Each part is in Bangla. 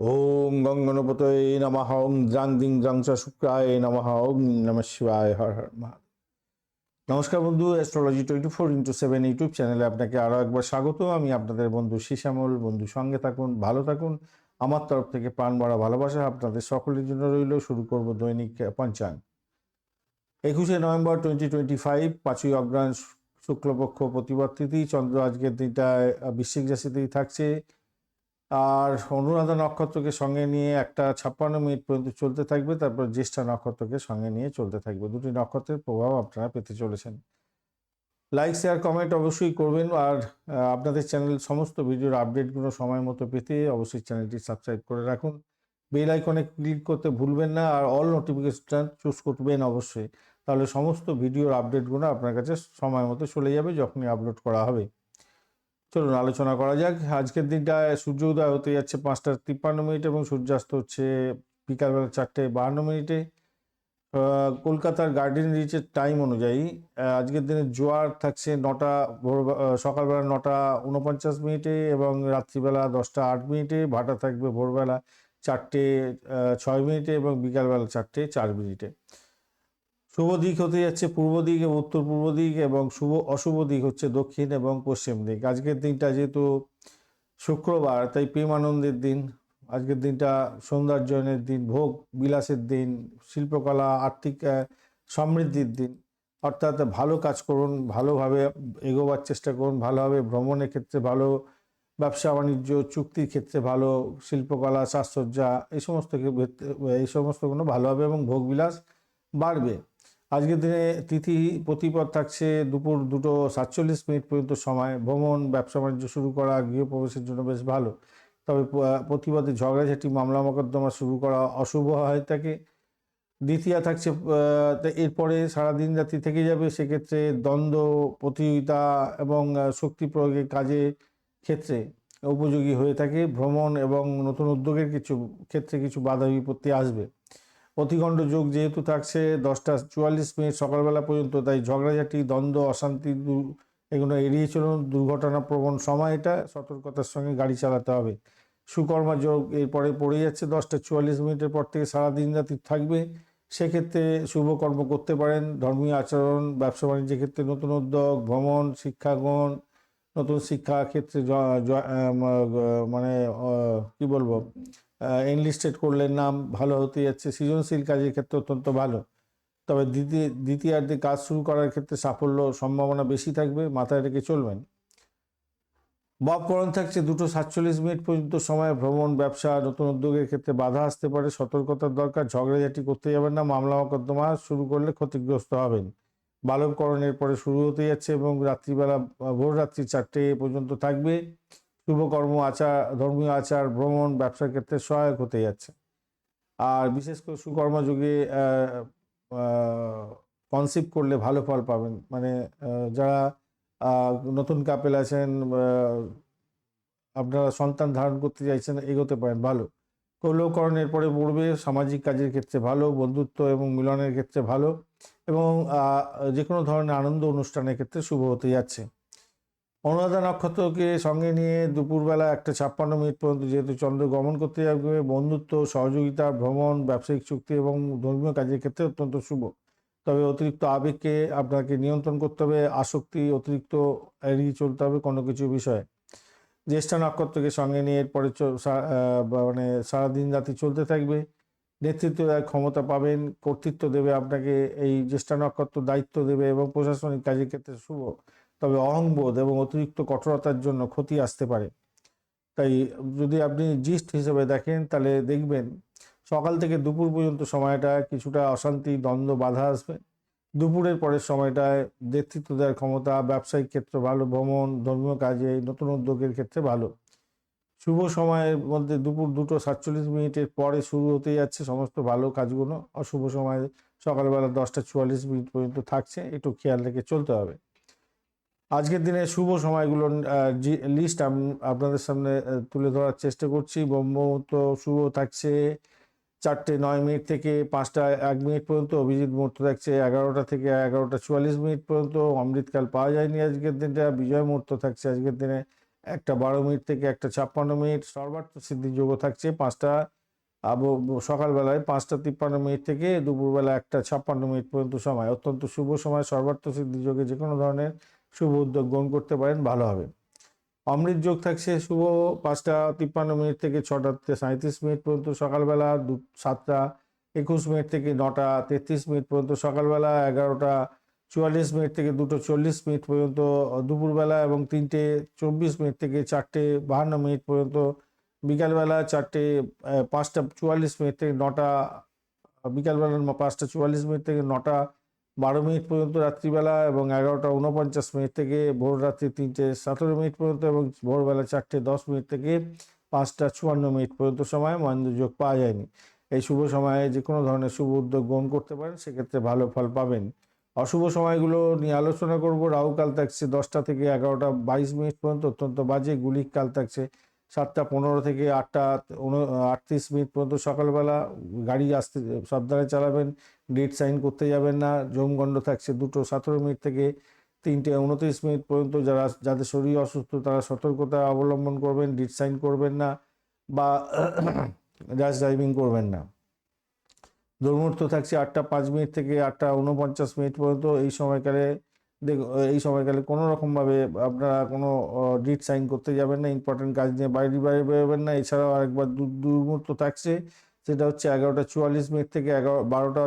ওম গঙ্গনপতয়ে নমঃ ওং জাং দিং জাং চ শুক্রায় নমঃ ওং নম শিবায় হর হর মহাদেব। নমস্কার বন্ধু astrology twenty four into seven YouTube চ্যানেলে আপনাকে আরও একবার স্বাগত আমি আপনাদের বন্ধু শিশামল বন্ধু সঙ্গে থাকুন ভালো থাকুন। আমার তরফ থেকে প্রাণ ভরা ভালোবাসা আপনাদের সকলের জন্য রইল। শুরু করব দৈনিক পঞ্চাঙ্গ। একুশে নভেম্বর টোয়েন্টি টোয়েন্টি ফাইভ পাঁচই অগ্রাণ শুক্লপক্ষ প্রতিবার তিথি চন্দ্র আজকের দিনটায় আহ, বৃশ্চিক রাশিতেই থাকছে। আর অনুরাধা নক্ষত্রকে সঙ্গে নিয়ে একটা ছাপ্পান্ন মিনিট পর্যন্ত চলতে থাকবে, তারপর জ্যেষ্ঠা নক্ষত্রকে সঙ্গে নিয়ে চলতে থাকবে। দুটি নক্ষত্রের প্রভাব আপনারা পেতে চলেছেন। লাইক শেয়ার কমেন্ট অবশ্যই করবেন আর আপনাদের চ্যানেল সমস্ত ভিডিওর আপডেটগুলো সময় মতো পেতে অবশ্যই চ্যানেলটি সাবস্ক্রাইব করে রাখুন। বেল আইকনে ক্লিক করতে ভুলবেন না আর অল নোটিফিকেশন চুজ করবেন অবশ্যই। তাহলে সমস্ত ভিডিওর আপডেটগুলো আপনার কাছে সময় মতো চলে যাবে যখনই আপলোড করা হবে। চলুন আলোচনা করা যাক। আজকের দিনটা সূর্য উদয় হতে যাচ্ছে পাঁচটা তিপ্পান্ন মিনিট এবং সূর্যাস্ত হচ্ছে বিকালবেলা চারটে বাহান্ন মিনিটে। কলকাতার গার্ডেন রিচের টাইম অনুযায়ী আজকের দিনে জোয়ার থাকছে নটা, ভোর সকালবেলা নটা উনপঞ্চাশ মিনিটে এবং রাত্রিবেলা দশটা আট মিনিটে, ভাটা থাকবে ভোরবেলা চারটে ছয় মিনিটে এবং বিকালবেলা চারটে চার মিনিটে। শুভ দিক হতে যাচ্ছে পূর্ব দিক এবং উত্তর পূর্ব দিক এবং শুভ অশুভ দিক হচ্ছে দক্ষিণ এবং পশ্চিম দিক। আজকের দিনটা যেহেতু শুক্রবার, তাই প্রেম আনন্দের দিন, আজকের দিনটা সৌন্দর্যনের দিন, ভোগ বিলাসের দিন, শিল্পকলা, আর্থিক সমৃদ্ধির দিন। অর্থাৎ ভালো কাজ করুন, ভালোভাবে এগোবার চেষ্টা করুন, ভালোভাবে ভ্রমণের ক্ষেত্রে ভালো, ব্যবসা বাণিজ্য, চুক্তির ক্ষেত্রে ভালো, শিল্পকলা, সাজসজ্জা, এই সমস্ত এই সমস্তগুলো ভালো হবে এবং ভোগবিলাস বাড়বে। আজকের দিনে তিথি প্রতিপদ থাকছে দুপুর দুটো সাতচল্লিশ মিনিট পর্যন্ত সময়। ভ্রমণ, ব্যবসা বাণিজ্য শুরু করা, গৃহপ্রবেশের জন্য বেশ ভালো। তবে প্রতিপদে ঝগড়াঝাটি, মামলা মোকদ্দমা শুরু করা অশুভ হয় থাকে দ্বিতীয়া থাকছে এরপরে সারাদিন রাত্রি থেকে যাবে। সেক্ষেত্রে দ্বন্দ্ব, প্রতিযোগিতা এবং শক্তি প্রয়োগের কাজে ক্ষেত্রে উপযোগী হয়ে থাকে। ভ্রমণ এবং নতুন উদ্যোগের কিছু ক্ষেত্রে কিছু বাধা বিপত্তি আসবে। অতিগণ্ড যোগ যেহেতু থাকছে, দশটা চুয়াল্লিশ মিনিট সকালবেলা পর্যন্ত, তাই ঝগড়াঝাটি, দ্বন্দ্ব, অশান্তি এগুলো এড়িয়ে চলুন। দুর্ঘটনা প্রবণ সময় এটা, সতর্কতার সঙ্গে গাড়ি চালাতে হবে। সুকর্মা যোগ এরপরে পড়ে যাচ্ছে, দশটা চুয়াল্লিশ মিনিটের পর থেকে সারা দিন রাতি থাকবে। সেক্ষেত্রে শুভকর্ম করতে পারেন, ধর্মীয় আচরণ, ব্যবসা বাণিজ্যের ক্ষেত্রে নতুন উদ্যোগ, ভ্রমণ শিক্ষাগণ নতুন শিক্ষা ক্ষেত্রে মানে কি বলব? এনলিস্টেড করলে নাম ভালো হতে যাচ্ছে। সৃজনশীল কাজের ক্ষেত্রে অত্যন্ত ভালো। তবে দ্বিতীয় দ্বিতীয়ার্ধে কাজ শুরু করার ক্ষেত্রে সাফল্য সম্ভাবনা বেশি থাকবে, মাথায় রেখে চলবেন। ববকরণ থাকছে দুটো সাতচল্লিশ মিনিট পর্যন্ত সময়। ভ্রমণ, ব্যবসা, নতুন উদ্যোগের ক্ষেত্রে বাধা আসতে পারে, সতর্কতার দরকার, ঝগড়াঝাটি করতে যাবেন না, মামলা মোকদ্দমা শুরু করলে ক্ষতিগ্রস্ত হবেন। বালবকরণের পরে শুরু হতে যাচ্ছে এবং রাত্রিবেলা ভোর রাত্রি চারটে পর্যন্ত থাকবে। শুভকর্ম আচার, ধর্মীয় আচার, ভ্রমণ, ব্যবসার ক্ষেত্রে সহায়ক হতে যাচ্ছে। আর বিশেষ করে সুকর্ম যুগে কনসিভ করলে ভালো ফল পাবেন। মানে যারা নতুন কাপেল আছেন আপনারা সন্তান ধারণ করতে চাইছেন, এগোতে পারেন, ভালো। কৌলকরণের পরে পড়বে, সামাজিক কাজের ক্ষেত্রে ভালো, বন্ধুত্ব এবং মিলনের ক্ষেত্রে ভালো এবং যে কোনো ধরনের আনন্দ অনুষ্ঠানের ক্ষেত্রে শুভ হতে যাচ্ছে। অনুরাধা নক্ষত্রকে সঙ্গে নিয়ে দুপুরবেলা একটা ছাপ্পান্ন মিনিট পর্যন্ত যেহেতু চন্দ্র গমন করতে যাবে, বন্ধুত্ব, সহযোগিতা, ভ্রমণ, ব্যবসায়িক চুক্তি এবং ধর্মীয় কাজের ক্ষেত্রে অত্যন্ত শুভ। তবে অতিরিক্ত আবেগকে আপনাকে নিয়ন্ত্রণ করতে হবে, আসক্তি, অতিরিক্ত এড়িয়ে চলতে হবে কোনো কিছু বিষয়ে। জ্যেষ্ঠা নক্ষত্রকে সঙ্গে নিয়ে এরপরে মানে সারাদিন রাতি চলতে থাকবে। নেতৃত্ব দেওয়ার ক্ষমতা পাবেন, কর্তৃত্ব দেবে আপনাকে, এই জ্যেষ্ঠা নক্ষত্র দায়িত্ব দেবে এবং প্রশাসনিক কাজের ক্ষেত্রে শুভ। তবে অহংবোধ এবং অতিরিক্ত কঠোরতার জন্য ক্ষতি আসতে পারে। তাই যদি আপনি জিস্ট হিসেবে দেখেন, তাহলে দেখবেন সকাল থেকে দুপুর পর্যন্ত সময়টা কিছুটা অশান্তি, দ্বন্দ্ব, বাধা আসবে। দুপুরের পরের সময়টায় নেতৃত্ব দেওয়ার ক্ষমতা, ব্যবসায়িক ক্ষেত্রে ভালো, ভ্রমণ, ধর্মীয় কাজে, নতুন উদ্যোগের ক্ষেত্রে ভালো। শুভ সময়ের মধ্যে দুপুর দুটো সাতচল্লিশ মিনিটের পরে শুরু হতে যাচ্ছে সমস্ত ভালো কাজগুলো। অশুভ সময় সকালবেলা দশটা চুয়াল্লিশ মিনিট পর্যন্ত থাকছে, একটু খেয়াল রেখে চলতে হবে। আজকের দিনে শুভ সময়গুলোর লিস্ট আমি, আপনাদের সামনে তুলে ধরার চেষ্টা করছি। ব্রহ্মমুহূর্ত শুভ থাকছে চারটে নয় মিনিট থেকে পাঁচটা এক মিনিট পর্যন্ত, অভিজিৎ মুহূর্ত থাকছে এগারোটা থেকে এগারোটা চুয়াল্লিশ মিনিট পর্যন্ত, অমৃতকাল পাওয়া যায়নি আজকের দিনটা, বিজয় মুহূর্ত থাকছে আজকের দিনে একটা বারো মিনিট থেকে একটা ছাপ্পান্ন মিনিট, সর্বার্থ সিদ্ধি যোগ থাকছে পাঁচটা, আব- সকালবেলায় পাঁচটা তিপ্পান্ন মিনিট থেকে দুপুরবেলা একটা ছাপ্পান্ন মিনিট পর্যন্ত সময়, অত্যন্ত শুভ সময়, সর্বার্থ সিদ্ধি যোগে যে কোনো ধরনের শুভ উদ্যোগ গ্রহণ করতে পারেন, ভালো হবে। অমৃত যোগ থাকছে শুভ পাঁচটা তিপ্পান্ন মিনিট থেকে ছটা সাঁত্রিশ মিনিট পর্যন্ত সকালবেলা, দু সাতটা একুশ মিনিট থেকে নটা তেত্রিশ মিনিট পর্যন্ত সকালবেলা, এগারোটা চুয়াল্লিশ মিনিট থেকে দুটো চল্লিশ মিনিট পর্যন্ত দুপুরবেলা এবং তিনটে চব্বিশ মিনিট থেকে চারটে বাহান্ন মিনিট পর্যন্ত বিকালবেলা চারটে পাঁচটা চুয়াল্লিশ মিনিট থেকে নটা, বিকালবেলা পাঁচটা চুয়াল্লিশ মিনিট থেকে নটা বারো মিনিট পর্যন্ত রাত্রিবেলা এবং এগারোটা উনপঞ্চাশ মিনিট থেকে ভোর রাত্রি তিনটে সতেরো মিনিট পর্যন্ত এবং ভোরবেলা চারটে দশ মিনিট থেকে পাঁচটা চুয়ান্ন মিনিট পর্যন্ত সময় মহেন্দ্র যোগ পাওয়া যায়নি। এই শুভ সময়ে যে কোনো ধরনের শুভ উদ্যোগ গ্রহণ করতে পারেন, সেক্ষেত্রে ভালো ফল পাবেন। অশুভ সময়গুলো নিয়ে আলোচনা করব। রাহুকাল থাকছে দশটা থেকে এগারোটা বাইশ মিনিট পর্যন্ত, অত্যন্ত বাজে। গুলিক কাল থাকছে সাতটা পনেরো থেকে আটটা আটত্রিশ মিনিট পর্যন্ত সকালবেলা গাড়ি আসতে, সাবধানে চালাবেন, ডেট সাইন করতে যাবেন না, জমগণ্ড থাকছে দুটো সতেরো মিনিট থেকে তিনটে উনত্রিশ মিনিট পর্যন্ত যারা, যাদের শরীর অসুস্থ তারা সতর্কতা অবলম্বন করবেন, ডিট সাইন করবেন না বা র্যাশ ড্রাইভিং করবেন না। দুর্মূর্ত থাকছে আটটা পাঁচ মিনিট থেকে আটটা উনপঞ্চাশ মিনিট পর্যন্ত এই সময়কালে দেখ এই সময়কালে কোনো রকমভাবে আপনারা কোনো ডিট সাইন করতে যাবেন না ইম্পর্টেন্ট কাজ নিয়ে বাইরে বাইরে বেরোবেন না। এছাড়াও আরেকবার দুর্মূর্ত থাকছে, সেটা হচ্ছে এগারোটা চুয়াল্লিশ মিনিট থেকে এগারো, বারোটা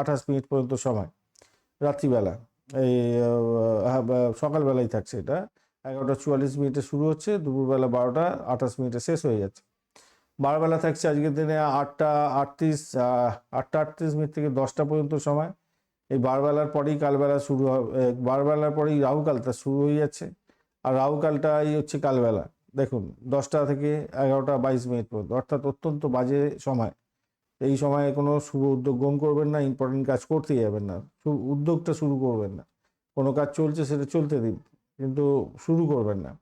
আঠাশ মিনিট পর্যন্ত সময়, রাত্রিবেলা। এই সকালবেলায় থাকছে এটা। এগারোটা চুয়াল্লিশ মিনিটে শুরু হচ্ছে, দুপুরবেলা বারোটা, আঠাশ মিনিটে শেষ হয়ে যাচ্ছে। বারবেলা থাকছে আজকের দিনে আটটা আটত্রিশ আটটা আটত্রিশ মিনিট থেকে দশটা পর্যন্ত সময়। এই বারবেলার পরেই কালবেলা শুরু হবে বারবেলার পরেই রাহুকালটা শুরু হয়ে যাচ্ছে। আর রাহুকালটাই হচ্ছে কালবেলা। দেখুন, দশটা থেকে এগারোটা বাইশ মিনিট পর্যন্ত, অর্থাৎ অত্যন্ত বাজে সময়। এই সময়ে কোনো শুভ উদ্যোগ গ্রহণ করবেন না ইম্পর্টেন্ট কাজ করতেই যাবেন না। শু- উদ্যোগটা শুরু করবেন না। কোনো কাজ চলছে সেটা চলতে দিন, কিন্তু শুরু করবেন না।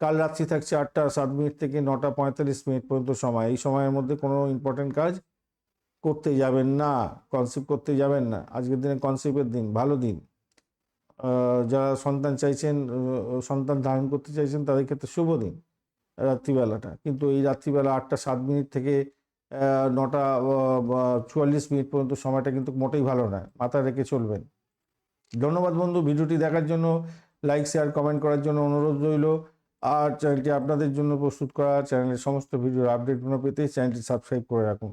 কাল রাত্রি থাকছে আটটা সাত মিনিট থেকে নটা পঁয়তাল্লিশ মিনিট পর্যন্ত সময়। এই সময়ের মধ্যে কোনো ইম্পর্টেন্ট কাজ করতে যাবেন না কনসেপ্ট করতে যাবেন না। আজকের দিনে কনসেপ্টের দিন, ভালো দিন। যারা সন্তান চাইছেন সন্তান ধারণ করতে চাইছেন, তাদের ক্ষেত্রে শুভ দিন, রাত্রিবেলাটা। কিন্তু এই রাত্রিবেলা আটটা সাত মিনিট থেকে নটা চুয়াল্লিশ মিনিট পর্যন্ত সময়টা কিন্তু মোটেই ভালো নয়, মাথায় রেখে চলবেন। ধন্যবাদ বন্ধু, ভিডিওটি দেখার জন্য লাইক শেয়ার কমেন্ট করার জন্য অনুরোধ রইল। আর চ্যানেলটি আপনাদের জন্য প্রস্তুত করা, চ্যানেলের সমস্ত ভিডিওর আপডেটগুলো পেতে চ্যানেলটি সাবস্ক্রাইব করে রাখুন।